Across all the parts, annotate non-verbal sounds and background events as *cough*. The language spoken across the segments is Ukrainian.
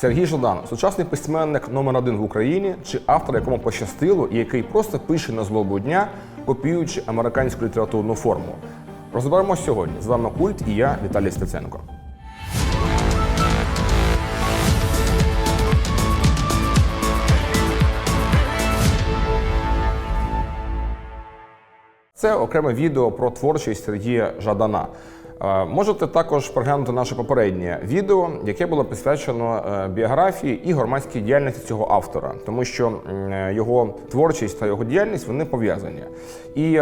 Сергій Жадан сучасний письменник номер один в Україні, чи автор, якому пощастило, і який просто пише на злобу дня, копіюючи американську літературну форму. Розберемося сьогодні. З вами культ і я, Віталій Стеценко. Це окреме відео про творчість Сергія Жадана. Е, Можете також переглянути наше попереднє відео, яке було присвячено е, біографії і громадській діяльності цього автора, тому що е, його творчість та його діяльність вони пов'язані. І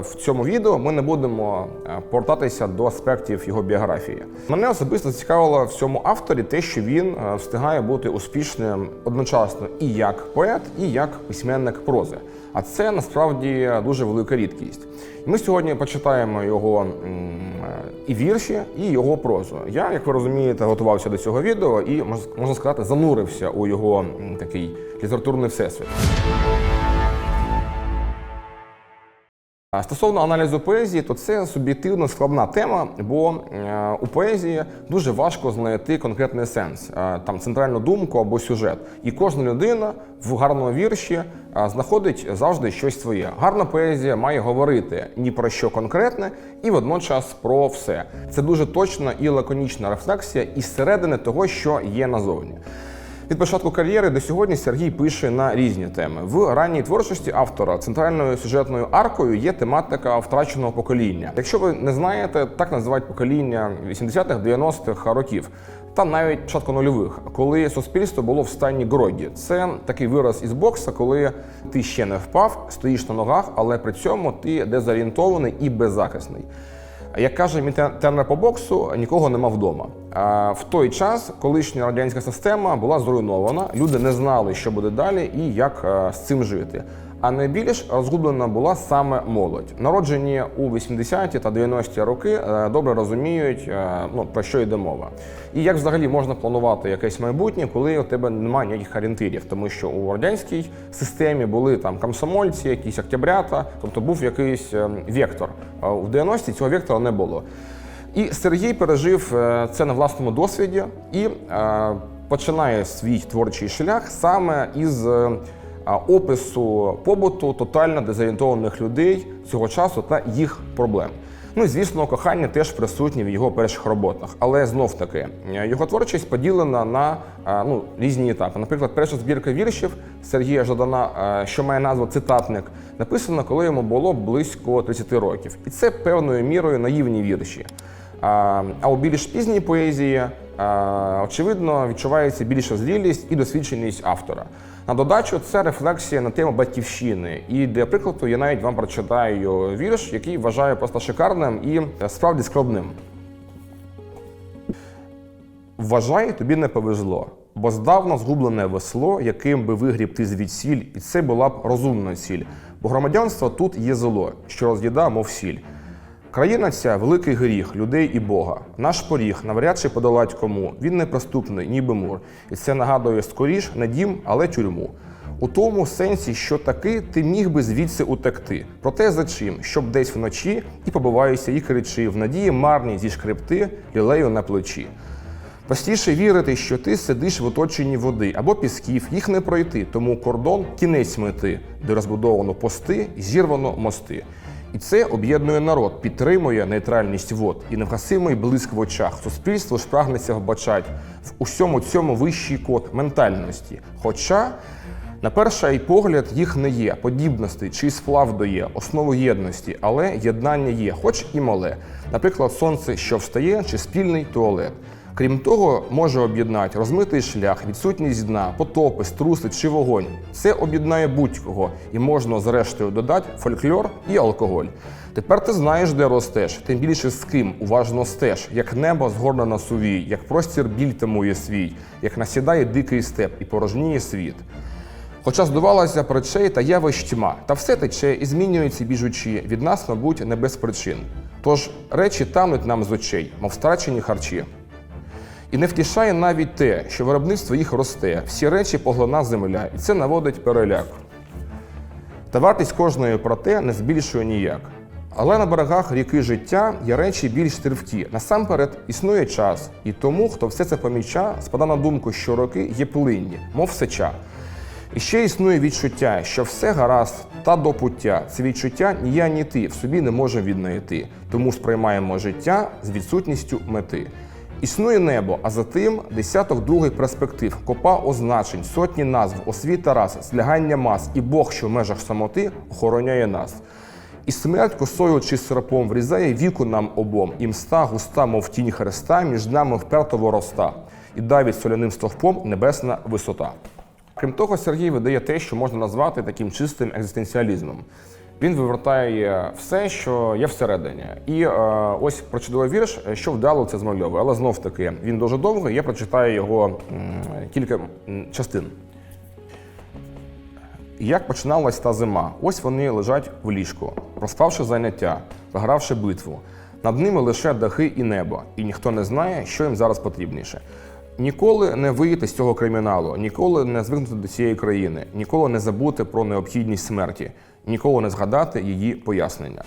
в цьому відео ми не будемо повертатися до аспектів його біографії. Мене особисто зацікавило в цьому авторі те, що він встигає бути успішним одночасно і як поет, і як письменник прози. А це насправді дуже велика рідкість. Ми сьогодні почитаємо його і вірші, і його прозу. Я, як ви розумієте, готувався до цього відео і мож- можна сказати, занурився у його такий літературний всесвіт. Стосовно аналізу поезії, то це суб'єктивно складна тема, бо е, у поезії дуже важко знайти конкретний сенс, е, там центральну думку або сюжет. І кожна людина в гарному вірші е, знаходить завжди щось своє. Гарна поезія має говорити ні про що конкретне і водночас про все. Це дуже точна і лаконічна рефлексія із середини того, що є назовні. Від початку кар'єри до сьогодні Сергій пише на різні теми. В ранній творчості автора центральною сюжетною аркою є тематика втраченого покоління. Якщо ви не знаєте, так називають покоління 80-х, 90-х років. Та навіть початку нульових, коли суспільство було в стані грогі. Це такий вираз із бокса, коли ти ще не впав, стоїш на ногах, але при цьому ти дезорієнтований і беззахисний. Як каже мій тренер по боксу, нікого нема вдома. В той час колишня радянська система була зруйнована, люди не знали, що буде далі і як е, з цим жити. А найбільш розгублена була саме молодь. Народжені у 80-ті та 90-ті роки е, добре розуміють, е, ну, про що йде мова. І як взагалі можна планувати якесь майбутнє, коли у тебе немає ніяких орієнтирів, тому що у радянській системі були там комсомольці, якісь октябрята, тобто був якийсь е, вектор. У 90-ті цього вектора не було. І Сергій пережив е, це на власному досвіді і починає свій творчий шлях саме із опису побуту тотально дезорієнтованих людей цього часу та їх проблем. Ну і звісно, кохання теж присутнє в його перших роботах, але знов таки е, його творчість поділена на е, ну, різні етапи. Наприклад, перша збірка віршів Сергія Жадана, е, що має назву цитатник, написана, коли йому було близько 30 років, і це певною мірою наївні вірші. А у більш пізній поезії, очевидно, відчувається більша зрілість і досвідченість автора. На додачу, це рефлексія на тему батьківщини. І для прикладу я навіть вам прочитаю вірш, який вважаю просто шикарним і е, справді складним. Вважай, тобі не повезло, бо здавна згублене весло, яким би вигріб ти звідсіль, і це була б розумна ціль. Бо громадянство тут є зло, що роз'їда, мов сіль. Країна ця великий гріх людей і Бога. Наш поріг навряд чи подолать кому. Він неприступний, ніби мур. І це нагадує скоріш не дім, але тюрму. У тому сенсі, що таки ти міг би звідси утекти. Проте за чим? Щоб десь вночі і побиваюся, і кричи, в надії марні зі шкребти лілею на плечі. Простіше вірити, що ти сидиш в оточенні води або пісків, їх не пройти, тому кордон кінець мети, де розбудовано пости, зірвано мости. І це об'єднує народ, підтримує нейтральність вод і невгасимий блиск в очах. Суспільство ж прагнеться вбачать в усьому цьому вищий код ментальності. Хоча, на перший погляд, їх не є, подібностей чи сплав дає, основу єдності, але єднання є, хоч і мале. Наприклад, сонце, що встає, чи спільний туалет. Крім того, може об'єднати розмитий шлях, відсутність дна, потопи, струси чи вогонь. Це об'єднає будь-кого, і можна зрештою додати фольклор і алкоголь. Тепер ти знаєш, де ростеш, тим більше з ким уважно стеж, як небо згорне на сувій, як простір біль тамує свій, як насідає дикий степ і порожніє світ. Хоча здавалося б речей та явищ тьма, та все тече і змінюється біжучи від нас, мабуть, не без причин. Тож речі тануть нам з очей, мов втрачені харчі. І не втішає навіть те, що виробництво їх росте, всі речі поглина земля, і це наводить переляк. Та вартість кожної проте не збільшує ніяк. Але на берегах ріки життя є речі більш тривкі. Насамперед існує час, і тому, хто все це поміча, спада на думку, що роки є плинні, мов сеча. І ще існує відчуття, що все гаразд та до пуття. Це відчуття ні я, ні ти в собі не можемо віднайти, тому сприймаємо життя з відсутністю мети. Існує небо, а за тим десяток других перспектив, копа означень, сотні назв, освіта раз, злягання мас, і Бог, що в межах самоти, охороняє нас. І смерть косою чи серпом врізає віку нам обом, і мста густа, мов тінь хреста, між нами вперто вороста, і давить соляним стовпом небесна висота. Крім того, Сергій видає те, що можна назвати таким чистим екзистенціалізмом. Він вивертає все, що є всередині. І е, ось про чудовий вірш, що вдало це змальовує. Але знов таки він дуже довгий. Я прочитаю його м, кілька частин. Як починалась та зима? Ось вони лежать в ліжку, розпавши заняття, програвши битву. Над ними лише дахи і небо, і ніхто не знає, що їм зараз потрібніше. Ніколи не вийти з цього криміналу, ніколи не звикнути до цієї країни, ніколи не забути про необхідність смерті, ніколи не згадати її пояснення.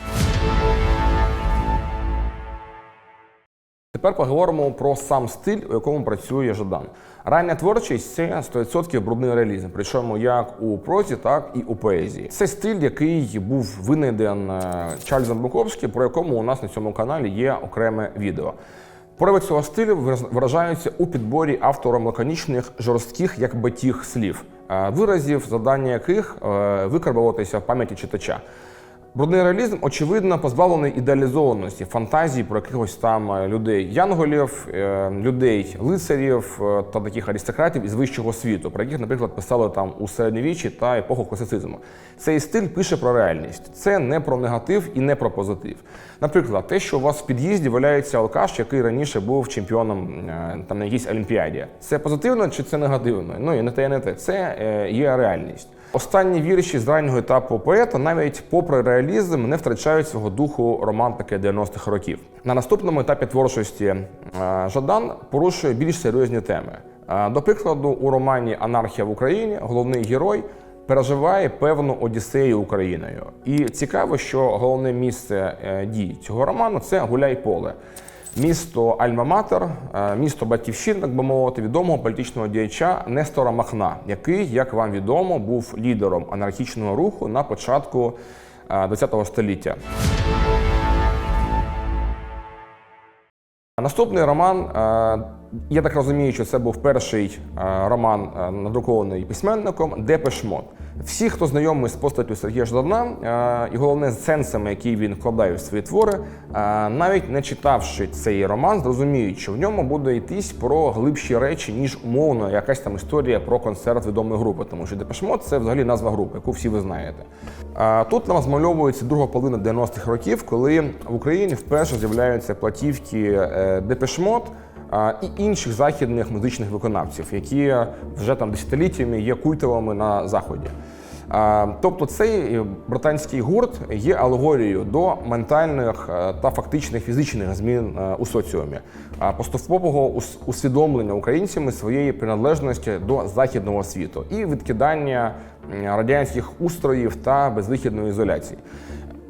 Тепер поговоримо про сам стиль, у якому працює Жадан. Рання творчість це 100% брудний реалізм, причому як у прозі, так і у поезії. Це стиль, який був винайден е, Чарльзом Буковським, про якому у нас на цьому каналі є окреме відео. Прояви цього стилю виражаються у підборі автором лаконічних, жорстких, як батіг слів, виразів, завдання яких е, викарбуватися в пам'яті читача. Брудний реалізм, очевидно, позбавлений ідеалізованості, фантазії про якихось там е, людей янголів, е, людей лицарів е, та таких аристократів із вищого світу, про яких, наприклад, писали там у середньовіччі та епоху класицизму. Цей стиль пише про реальність. Це не про негатив і не про позитив. Наприклад, те, що у вас в під'їзді валяється алкаш, який раніше був чемпіоном там на якійсь олімпіаді. Це позитивно чи це негативно? Ну і не те, і не те. Це є реальність. Останні вірші з раннього етапу поета, навіть попри реалізм, не втрачають свого духу романтики 90-х років. На наступному етапі творчості е, Жадан порушує більш серйозні теми. Е, До прикладу, у романі Анархія в Україні головний герой переживає певну одіссею Україною. І цікаво, що головне місце е, дій цього роману це Гуляй-Поле. Місто Альма-Матер, е, місто би мовити, відомого політичного діяча Нестора Махна, який, як вам відомо, був лідером анархічного руху на початку ХХ століття. Наступний роман, е, я так розумію, що це був перший е, роман, е, надрукований письменником Депешмот. Всі, хто знайомий з постаттю Сергія Ждана, е, і головне з сенсами, які він вкладає в свої твори, е, навіть не читавши цей роман, зрозуміють, що в ньому буде йтись про глибші речі, ніж умовно якась там історія про концерт відомої групи, тому що Депешмот це взагалі назва групи, яку всі ви знаєте. Е, Тут нам змальовується друга половина 90-х років, коли в Україні вперше з'являються платівки Депешмот і інших західних музичних виконавців, які вже там десятиліттями є культовими на заході. Тобто цей британський гурт є алегорією до ментальних е, та фактичних фізичних змін е, у соціумі, поступового усвідомлення українцями своєї приналежності до західного світу і відкидання радянських устроїв та безвихідної ізоляції.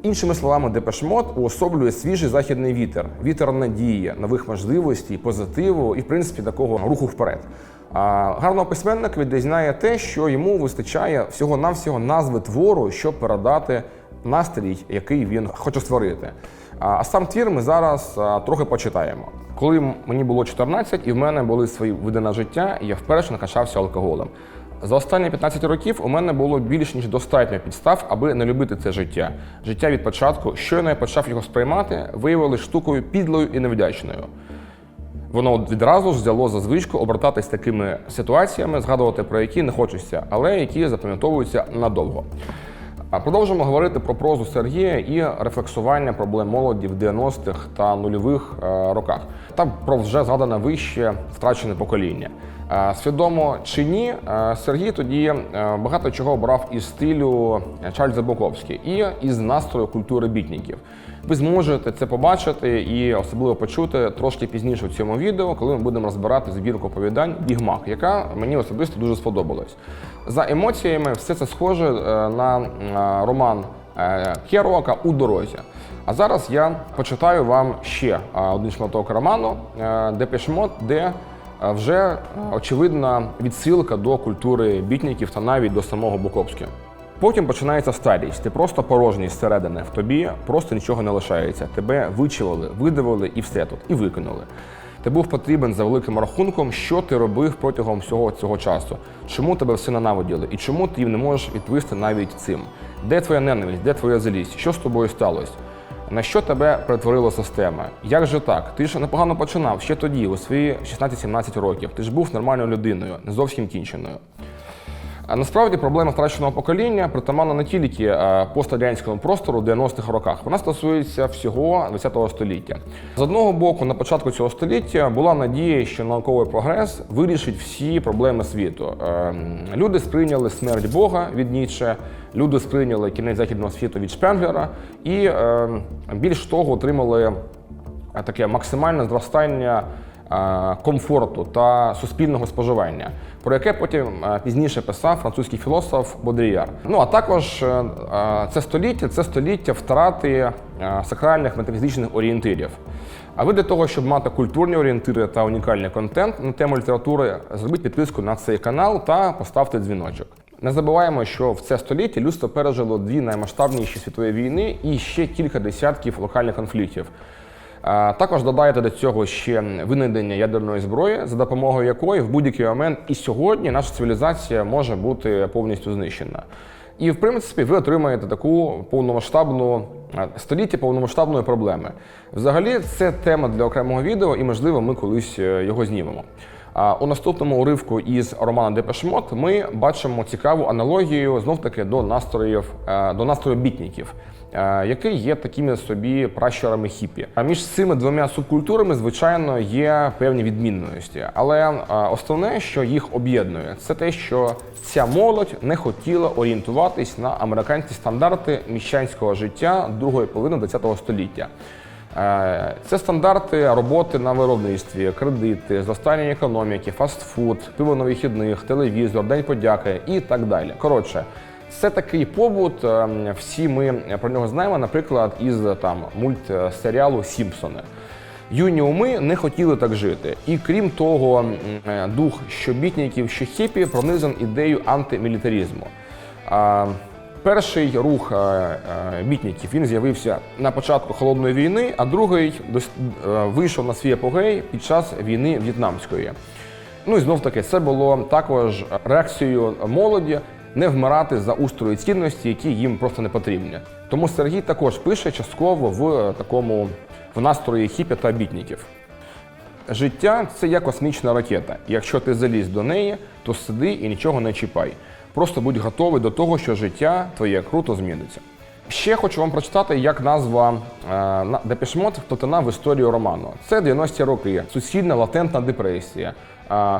Іншими словами, Депешмот уособлює свіжий західний вітер, вітер надії, нових можливостей, позитиву і, в принципі, такого руху вперед. А гарного письменника відрізняє те, що йому вистачає всього-навсього назви твору, щоб передати настрій, який він хоче створити. А сам твір ми зараз трохи почитаємо. Коли мені було 14 і в мене були свої види на життя, я вперше накачався алкоголем. За останні 15 років у мене було більш ніж достатньо підстав, аби не любити це життя. Життя від початку, щойно я почав його сприймати, виявилось штукою підлою і невдячною. Воно відразу ж взяло за звичку обертатись такими ситуаціями, згадувати про які не хочеться, але які запам'ятовуються надовго. Продовжимо говорити про прозу Сергія і рефлексування проблем молоді в 90-х та нульових е, роках, та про вже згадане вище втрачене покоління. Е, Свідомо чи ні, е, Сергій тоді е, багато чого брав із стилю Чарльза Буковський і із настрою культури бітників. Ви зможете це побачити і особливо почути трошки пізніше в цьому відео, коли ми будемо розбирати збірку оповідань Бігмак, яка мені особисто дуже сподобалась. За емоціями, все це схоже на роман Керуака у дорозі. А зараз я почитаю вам ще один шматок роману е, Депешмот, де вже очевидна відсилка до культури бітників та навіть до самого Буковська. Потім починається старість. Ти просто порожній зсередини. В тобі просто нічого не лишається. Тебе вичавили, видавили і все тут, і викинули. Ти був потрібен за великим рахунком, що ти робив протягом всього цього часу. Чому тебе все ненавиділи? І чому ти не можеш відповісти навіть цим? Де твоя ненависть, де твоя злість? Що з тобою сталося? На що тебе перетворила система? Як же так? Ти ж непогано починав ще тоді, у свої 16-17 років. Ти ж був нормальною людиною, не зовсім кінченою. А Насправді проблема втраченого покоління притаманна не тільки е, пострадянському простору в 90-х роках. Вона стосується всього ХХ століття. З одного боку, на початку цього століття була надія, що науковий прогрес вирішить всі проблеми світу. Е, Люди сприйняли смерть Бога від Ніцше, люди сприйняли кінець західного світу від Шпенглера і е, більш того отримали таке максимальне зростання комфорту та суспільного споживання, про яке потім е, пізніше писав французький філософ Бодріяр. Ну а також е, е, це століття це століття втрати е, сакральних метафізичних орієнтирів. А ви для того, щоб мати культурні орієнтири та унікальний контент на тему літератури, зробіть підписку на цей канал та поставте дзвіночок. Не забуваємо, що в це століття людство пережило дві наймасштабніші світові війни і ще кілька десятків локальних конфліктів. А, Також додайте до цього ще винайдення ядерної зброї, за допомогою якої в будь-який момент і сьогодні наша цивілізація може бути повністю знищена. І в принципі ви отримаєте таку повномасштабну е, століття повномасштабної проблеми. Взагалі, це тема для окремого відео, і можливо ми колись е, його знімемо. А у наступному уривку із романа Депешмот ми бачимо цікаву аналогію знов таки до настроїв е, до настрою бітників, е, які є такими собі пращурами хіпі. А між цими двома субкультурами, звичайно, є певні відмінності. Але е, основне, що їх об'єднує, це те, що ця молодь не хотіла орієнтуватись на американські стандарти міщанського життя другої половини ХХ століття. Е, Це стандарти роботи на виробництві, кредити, зростання економіки, фастфуд, пиво на вихідних, телевізор, день подяки і так далі. Коротше, це такий побут. е, Всі ми про нього знаємо, наприклад, із там мультсеріалу Сімпсони. Юні уми не хотіли так жити. І крім того, е, дух що бітників, що хіпі пронизан ідею антимілітаризму. А, Перший рух е, е, бітників він з'явився на початку холодної війни, а другий е, вийшов на свій апогей під час війни в'єтнамської. Ну і знов таки це було також реакцією молоді не вмирати за устрої цінності, які їм просто не потрібні. Тому Сергій також пише частково в такому в настрої хіпі та бітників. Життя це як космічна ракета. Якщо ти заліз до неї, то сиди і нічого не чіпай. Просто будь готовий до того, що життя твоє круто зміниться. Ще хочу вам прочитати, як назва е, Депешмот вплетена в історію роману. Це 90-ті роки, суцільна латентна депресія.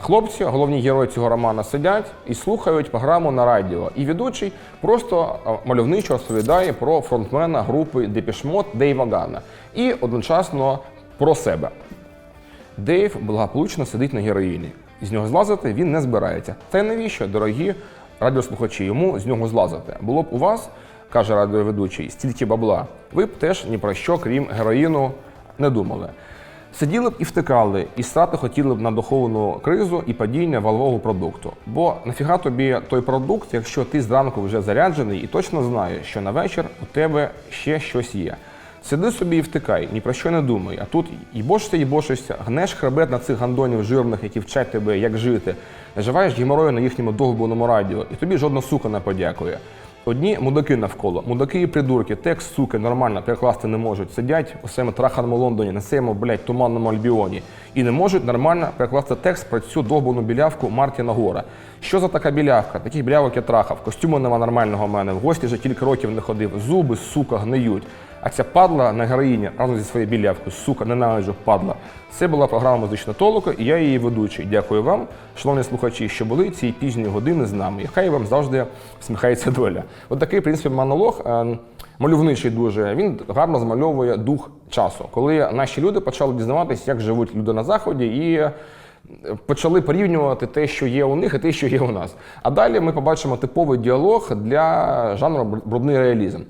Хлопці, головні герої цього роману, сидять і слухають програму на радіо. І ведучий просто мальовничо розповідає про фронтмена групи Депешмот Дейва Гана і одночасно про себе. Дейв благополучно сидить на героїні. З нього злазити він не збирається. Це навіщо, дорогі радіослухачі, йому з нього злазити? Було б у вас, каже радіоведучий, стільки бабла, ви б теж ні про що, крім героїну, не думали. Сиділи б і втикали, і стати хотіли б на духовну кризу і падіння валового продукту. Бо нафіга тобі той продукт, якщо ти зранку вже заряджений і точно знаєш, що на вечір у тебе ще щось є. Сиди собі і втикай, ні про що не думай. А тут і бошся, і бошишся, гнеш хребет на цих гандонів жирних, які вчать тебе, як жити, наживаєш геморою на їхньому довбаному радіо, і тобі жодна сука не подякує. Одні мудаки навколо, мудаки і придурки, текст, суки, нормально перекласти не можуть. Сидять у своєму траханому Лондоні, на своєму, блядь, туманному Альбіоні. І не можуть нормально перекласти текст про цю довбану білявку Мартіна Гора. Що за така білявка? Таких білявок я трахав, костюму нема нормального в мене, в гості вже кілька років не ходив, зуби, сука, гниють. А ця падла на героїні разом зі своєю білявкою, сука, ненавиджу, падла. Це була програма музична толока, і я її ведучий. Дякую вам, шановні слухачі, що були ці пізні години з нами. І хай вам завжди всміхається доля. От такий, в принципі, монолог. е, Мальовничий дуже він гарно змальовує дух часу, коли наші люди почали дізнаватися, як живуть люди на заході, і почали порівнювати те, що є у них, і те, що є у нас. А далі ми побачимо типовий діалог для жанру брудний реалізм.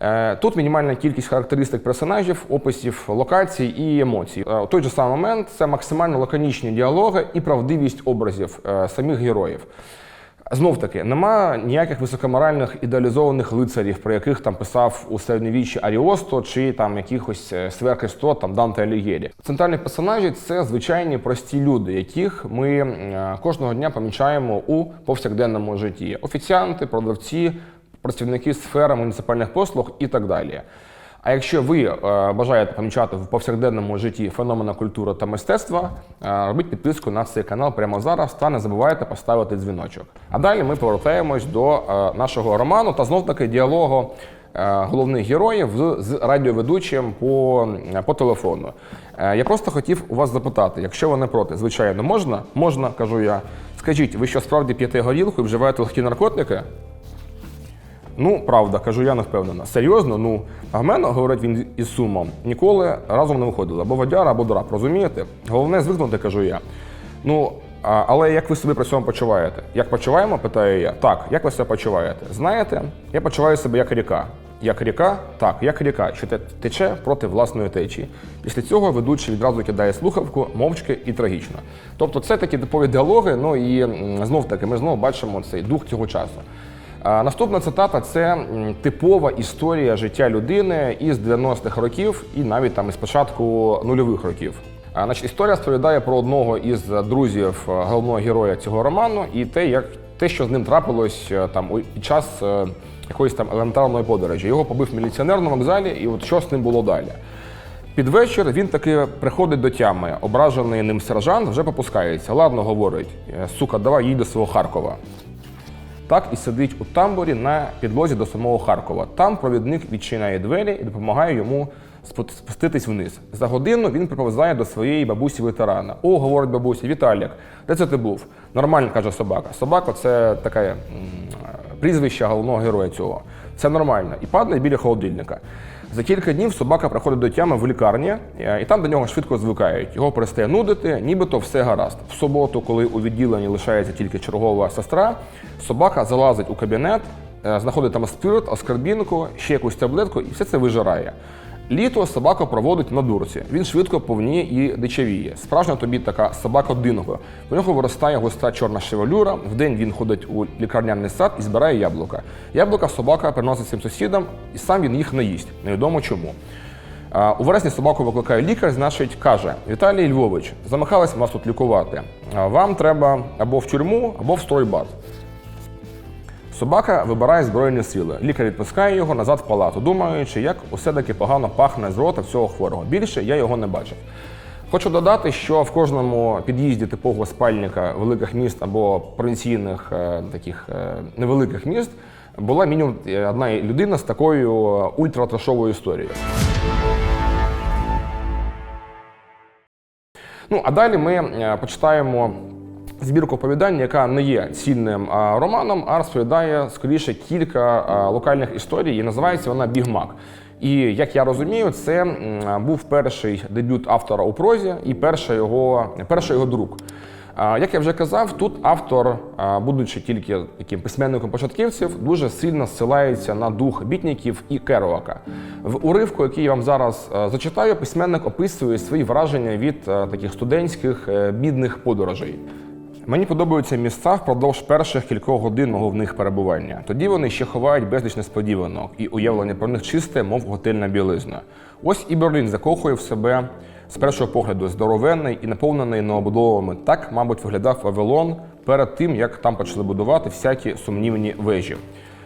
Е, Тут мінімальна кількість характеристик персонажів, описів локацій і емоцій. Е, У той же самий момент це максимально лаконічні діалоги і правдивість образів е, самих героїв. Знов таки, нема ніяких високоморальних ідеалізованих лицарів, про яких там писав у середньовіччі Аріосто чи там якихось е, сверхістот, там Данте Алігєрі. Центральні персонажі це звичайні прості люди, яких ми е, кожного дня помічаємо у повсякденному житті: офіціанти, продавці, працівники сфери муніципальних послуг і так далі. А якщо ви е, бажаєте помічати в повсякденному житті феномена культури та мистецтва, е, робіть підписку на цей канал прямо зараз та не забувайте поставити дзвіночок. А далі ми повертаємось до е, нашого роману та знов таки діалогу головних героїв з, радіоведучим по, по телефону. Я просто хотів у вас запитати, якщо ви не проти, звичайно, можна? Можна, кажу я. Скажіть, ви що справді п'єте горілку і вживаєте легкі наркотики? Ну, правда, кажу, я не впевнена. Серйозно, ну, а в мене, говорить він із сумом, ніколи разом не виходили. Або водяра, або дурак, розумієте? Головне звикнути, кажу я. Ну, а, але як ви себе при цьому почуваєте? Як почуваємо, питаю я. Так, як ви себе почуваєте? Знаєте, я почуваю себе як ріка. Як ріка, так, як ріка, що те- тече проти власної течії. Після цього ведучий відразу кидає слухавку, мовчки і трагічно. Тобто це такі типові діалоги, ну і знов таки ми знову бачимо цей дух цього часу. Наступна цитата це типова історія життя людини із 90-х років і навіть там із початку нульових років. Значить, історія розповідає про одного із друзів е, головного героя цього роману і те, як те, що з ним трапилось е, там під час е, якоїсь там елементарної подорожі. Його побив міліціонер на вокзалі, і от що з ним було далі. Під вечір він таки приходить до тями. Ображений ним сержант вже попускається. Ладно, говорить, «Е, сука, давай їй до свого Харкова. Так і сидить у тамбурі на підлозі до самого Харкова. Там провідник відчиняє двері і допомагає йому спу- спуститись вниз. За годину він приповзає до своєї бабусі ветерана. О, говорить бабуся, Віталік, де це ти був? Нормально, каже собака. Собака це таке прізвище головного героя цього. Це нормально. І падає біля холодильника. За кілька днів собака приходить до тями в лікарні, е, і там до нього швидко звикають. Його перестає нудити, нібито все гаразд. В суботу, коли у відділенні лишається тільки чергова сестра, собака залазить у кабінет, е, знаходить там спирт, оскарбінку, ще якусь таблетку і все це вижирає. Літо собака проводить на дурці. Він швидко повніє і дичавіє. Справжня тобі така собака динго. У нього виростає густа чорна шевелюра. Вдень він ходить у лікарняний сад і збирає яблука. Яблука собака приносить своїм сусідам, і сам він їх не їсть. Невідомо чому. У вересні собаку викликає лікар, значить, каже: Віталій Львович, замахалась вас тут лікувати. Вам треба або в тюрму, або в стройбат. Собака вибирає збройні сили. Лікар відпускає його назад в палату, думаючи, як усе таки погано пахне з рота всього хворого. Більше я його не бачив. Хочу додати, що в кожному під'їзді типового спальника великих міст або провінційних е, таких е, невеликих міст була мінімум е, одна людина з такою ультратрошовою історією. Ну а далі ми почитаємо збірку оповідань, яка не є цільним романом, а розповідає скоріше кілька локальних історій. І називається вона Бігмак. І як я розумію, це був перший дебют автора у прозі і перший його, перший його друк. Як я вже казав, тут автор, будучи тільки таким письменником початківців, дуже сильно зсилається на дух бітників і Керуака. В уривку, який я вам зараз зачитаю, письменник описує свої враження від таких студентських е, бідних подорожей. Мені подобаються місця впродовж перших кількох годин мого в них перебування. Тоді вони ще ховають безліч несподіванок, і уявлення про них чисте, мов готельна білизна. Ось і Берлін закохує в себе з першого погляду здоровенний і наповнений новобудовами. Так, мабуть, виглядав Вавилон перед тим, як там почали будувати всякі сумнівні вежі.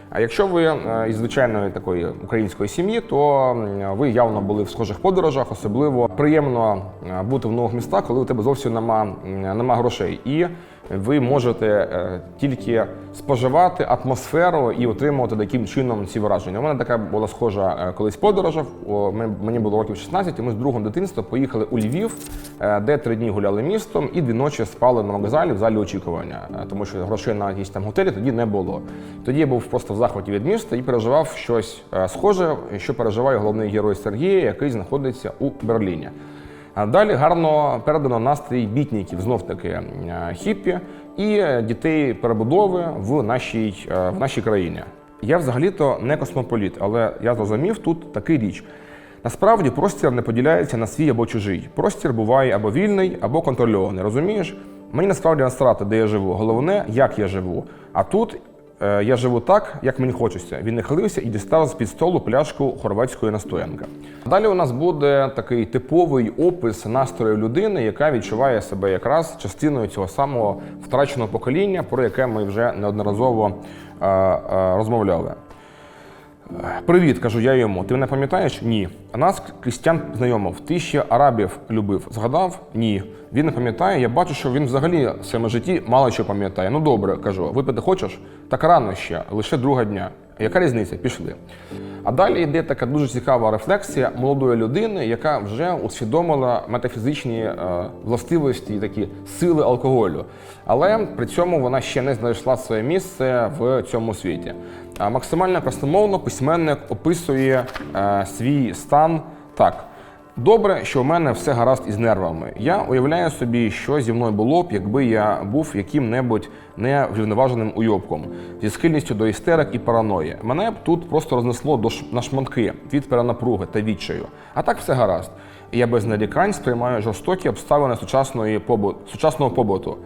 А якщо ви е, із звичайної такої української сім'ї, то ви явно були в схожих подорожах, особливо приємно е, бути в нових містах, коли у тебе зовсім нема, нема грошей. І ви можете е, тільки споживати атмосферу і отримувати таким чином ці враження. У мене така була схожа е, колись подорожа. Мені було років 16, і ми з другом дитинства поїхали у Львів, е, де три дні гуляли містом і дві ночі спали на вокзалі в залі очікування, тому що грошей на якісь там готелі тоді не було. Тоді я був просто в захваті від міста і переживав щось схоже, що переживає головний герой Сергія, який знаходиться у Берліні. Далі гарно передано настрій бітників, знов таки е, хіппі і дітей перебудови в нашій, е, в нашій країні. Я взагалі-то не космополіт, але я зрозумів тут такий річ. Насправді простір не поділяється на свій або чужий. Простір буває або вільний, або контрольований. Розумієш? Мені насправді насрати, де я живу. Головне, як я живу. А тут я живу так, як мені хочеться. Він нахилився і дістав з-під столу пляшку хорватської настоянки. Далі у нас буде такий типовий опис настрою людини, яка відчуває себе якраз частиною цього самого втраченого покоління, про яке ми вже неодноразово е, е, розмовляли. Привіт, кажу я йому. Ти мене пам'ятаєш? Ні. А нас крістян знайомив. Ти ще арабів любив. Згадав? Ні. Він не пам'ятає. Я бачу, що він взагалі в своєму житті мало що пам'ятає. Ну добре, кажу, випити хочеш? Так рано ще, лише друга дня. Яка різниця? Пішли. А далі йде така дуже цікава рефлексія молодої людини, яка вже усвідомила метафізичні е, властивості і такі сили алкоголю. Але при цьому вона ще не знайшла своє місце в цьому світі. А максимально красномовно письменник описує е, свій стан так. Добре, що в мене все гаразд із нервами. Я уявляю собі, що зі мною було б, якби я був яким-небудь неврівноваженим уйобком зі схильністю до істерик і параної. Мене б тут просто рознесло до ш... на шматки від перенапруги та відчаю. А так все гаразд. Я без нарікань сприймаю жорстокі обставини сучасної побу... сучасного побуту.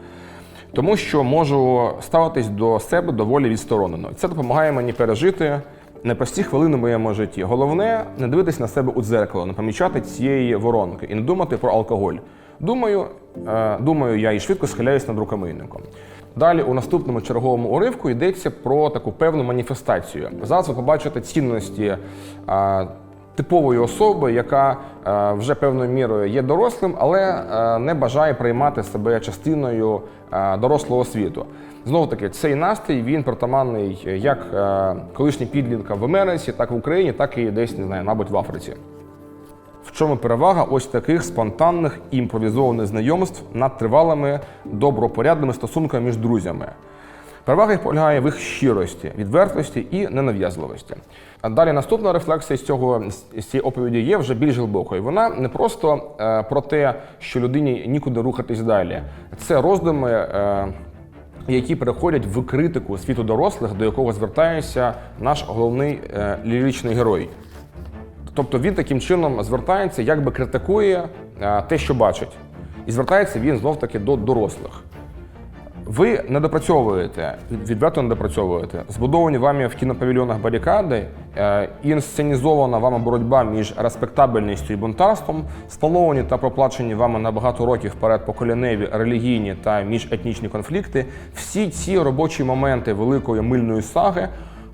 Тому що можу ставитись до себе доволі відсторонено. Це допомагає мені пережити непрості хвилини в моєму житті. Головне не дивитись на себе у дзеркало, не помічати цієї воронки і не думати про алкоголь. Думаю, е, думаю, я і швидко схиляюсь над рукомийником. Далі у наступному черговому уривку йдеться про таку певну маніфестацію. Зараз ви побачите цінності е, типової особи, яка е, вже певною мірою є дорослим, але е, не бажає приймати себе частиною е, дорослого світу. Знову таки, цей настрій він притаманний як колишнім підліткам в Америці, так в Україні, так і десь не знаю, мабуть, в Африці. В чому перевага ось таких спонтанних імпровізованих знайомств над тривалими добропорядними стосунками між друзями? Перевага їх полягає в їх щирості, відвертості і ненав'язливості. А далі наступна рефлексія з цього з цієї оповіді є вже більш глибокою. Вона не просто е, про те, що людині нікуди рухатись далі. Це роздуми. Е, які переходять в критику світу дорослих, до якого звертається наш головний е, ліричний герой. Тобто він таким чином звертається, якби критикує е, те, що бачить. І звертається він знов таки до дорослих. Ви не допрацьовуєте, відверто не допрацьовуєте. Збудовані вами в кінопавільйонах барикади, е, інсценізована вами боротьба між респектабельністю і бунтарством, сплановані та проплачені вами на багато років вперед поколіневі релігійні та міжетнічні конфлікти. Всі ці робочі моменти великої мильної саги,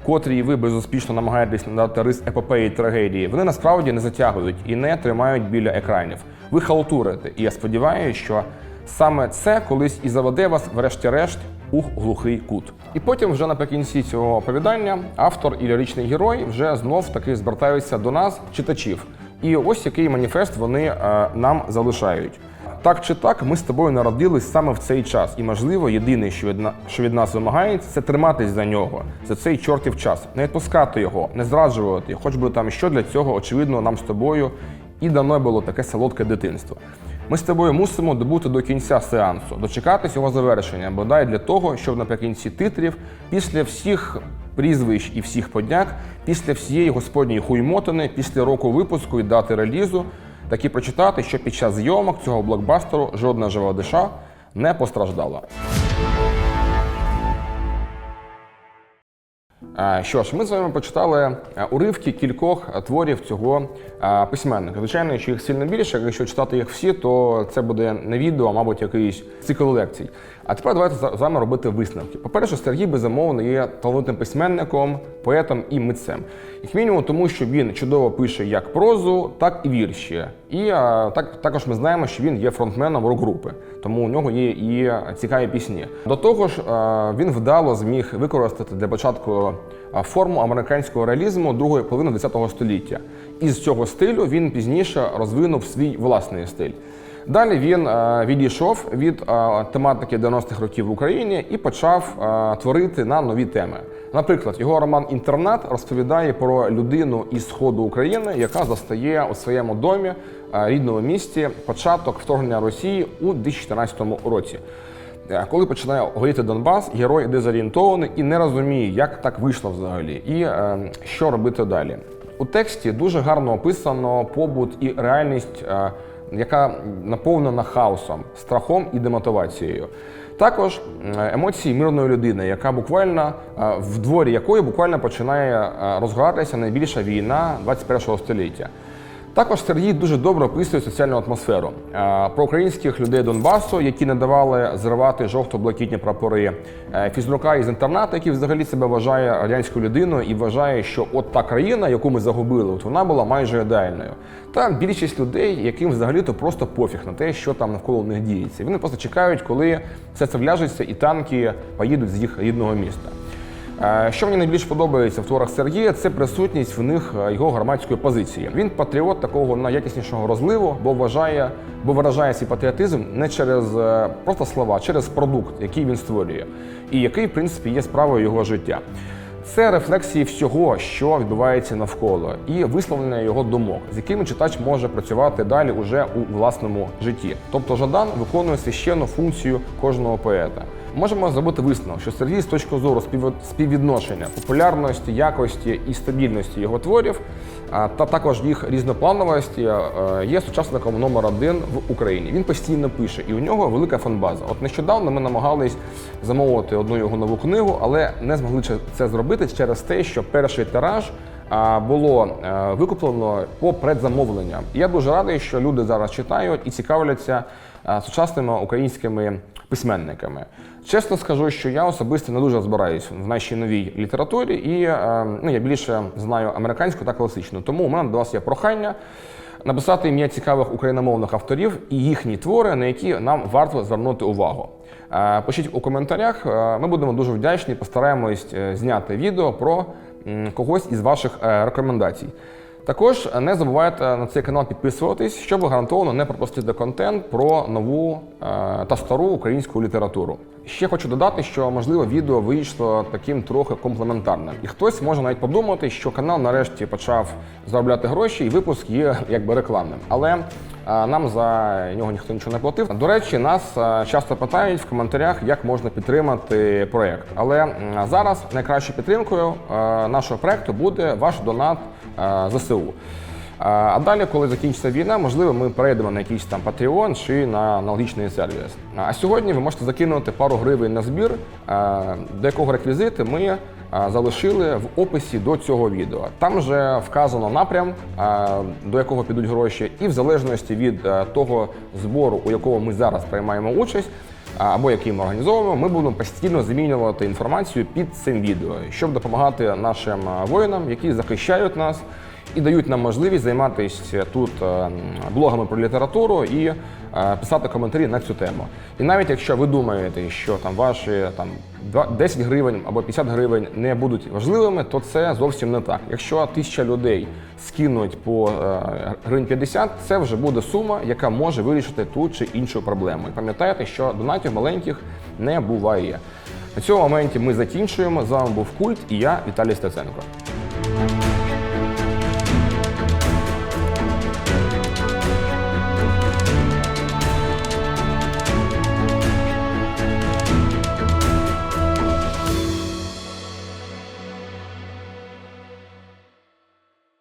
котрі ви безуспішно намагаєтесь надати рис епопеї трагедії, вони насправді не затягують і не тримають біля екранів. Ви халтурите. І я сподіваюся, що Саме це колись і заведе вас, врешті-решт, у глухий кут. І потім, вже наприкінці цього оповідання, автор і ліричний герой вже знов таки звертаються до нас, читачів. І ось який маніфест вони е, нам залишають. Так чи так, ми з тобою народились саме в цей час, і можливо, єдине, що від, що від нас вимагається, це триматись за нього, за цей чортів час, не відпускати його, не зраджувати, хоч би там що для цього, очевидно, нам з тобою і дано було таке солодке дитинство. Ми з тобою мусимо добути до кінця сеансу, дочекатись його завершення, бодай для того, щоб наприкінці титрів, після всіх прізвищ і всіх подяк, після всієї господньої хуймотини, після року випуску і дати релізу, таки прочитати, що під час зйомок цього блокбастеру жодна жива душа не постраждала. Що ж, ми з вами почитали е, уривки кількох е, творів цього е, письменника. Звичайно, що їх сильно більше. Якщо читати їх всі, то це буде не відео, а мабуть, якийсь цикл лекцій. А тепер давайте з вами робити висновки. По-перше, Сергій безумовно є талановитим письменником, поетом і митцем. Як мінімум, тому що він чудово пише як прозу, так і вірші. І а, так також ми знаємо, що він є фронтменом рок-групи, тому у нього є і цікаві пісні. До того ж, а, він вдало зміг використати для початку форму американського реалізму другої половини ХХ століття. І з цього стилю він пізніше розвинув свій власний стиль. Далі він е, відійшов від е, тематики 90-х років в Україні і почав е, творити на нові теми. Наприклад, його роман Інтернат розповідає про людину із сходу України, яка застає у своєму домі рідному місті початок вторгнення Росії у 2014 році. Коли починає горіти Донбас, герой дезорієнтований і не розуміє, як так вийшло взагалі, і е, що робити далі. У тексті дуже гарно описано побут і реальність, е, яка наповнена хаосом, страхом і демотивацією. Також е, емоції мирної людини, яка буквально е, в дворі якої буквально починає е, розгоратися найбільша війна 21 століття. Також Сергій дуже добре описує соціальну атмосферу Е, про українських людей Донбасу, які не давали зривати жовто-блакитні прапори, Е, фізрука із інтернату, який взагалі себе вважає радянською людиною і вважає, що от та країна, яку ми загубили, от вона була майже ідеальною. Та більшість людей, яким взагалі-то просто пофіг на те, що там навколо них діється. Вони просто чекають, коли все це вляжеться, і танки поїдуть з їх рідного міста. Е, Що мені найбільше подобається в творах Сергія, це присутність в них е, його громадської позиції. Він патріот такого найякіснішого розливу, бо вважає, бо виражає свій патріотизм не через е, просто слова, а через продукт, який він створює, і який, в принципі, є справою його життя. Це рефлексії всього, що відбувається навколо, і висловлення його думок, з якими читач може працювати далі уже у власному житті. Тобто Жадан виконує священну функцію кожного поета. Можемо зробити висновок, що Сергій з точки зору спів- співвідношення популярності, якості і стабільності його творів, та також їх різноплановості є сучасником номер один в Україні. Він постійно пише, і у нього велика фанбаза. От нещодавно ми намагались замовити одну його нову книгу, але не змогли це- зробити через те, що перший тираж було викуплено по предзамовленням. Я дуже радий, що люди зараз читають і цікавляться сучасними українськими письменниками. Чесно скажу, що я особисто не дуже розбираюсь в нашій новій літературі, і е, ну, я більше знаю американську та класичну. Тому у мене до вас є прохання написати ім'я цікавих україномовних авторів і їхні твори, на які нам варто звернути увагу. Е, Пишіть у коментарях, е, ми будемо дуже вдячні, постараємось зняти відео про когось із ваших рекомендацій. Також не забувайте на цей канал підписуватись, щоб гарантовано не пропустити контент про нову е, та стару українську літературу. Ще хочу додати, що можливо відео вийшло таким трохи комплементарним, і хтось може навіть подумати, що канал нарешті почав заробляти гроші, і випуск є *laughs* якби рекламним. Але е, нам за нього ніхто нічого не платив. До речі, нас е, часто питають в коментарях, як можна підтримати проект. Але зараз найкращою підтримкою е, нашого проекту буде ваш донат е, ЗСУ. Е, А далі, коли закінчиться війна, можливо, ми перейдемо на якийсь там Patreon чи на аналогічний сервіс. А сьогодні ви можете закинути пару гривень на збір, е, до якого реквізити ми е, залишили в описі до цього відео. Там вже вказано напрям, е, до якого підуть гроші, і в залежності від е, того збору, у якому ми зараз приймаємо участь. Або який ми організовуємо, ми будемо постійно змінювати інформацію під цим відео, щоб допомагати нашим воїнам, які захищають нас і дають нам можливість займатися тут е, блогами про літературу і е, писати коментарі на цю тему. І навіть якщо ви думаєте, що там ваші там 10 гривень або 50 гривень не будуть важливими, то це зовсім не так. Якщо тисяча людей скинуть по е, гривень 50, це вже буде сума, яка може вирішити ту чи іншу проблему. І пам'ятайте, що донатів маленьких не буває. На цьому моменті ми закінчуємо. З вами був культ і я, Віталій Стеценко.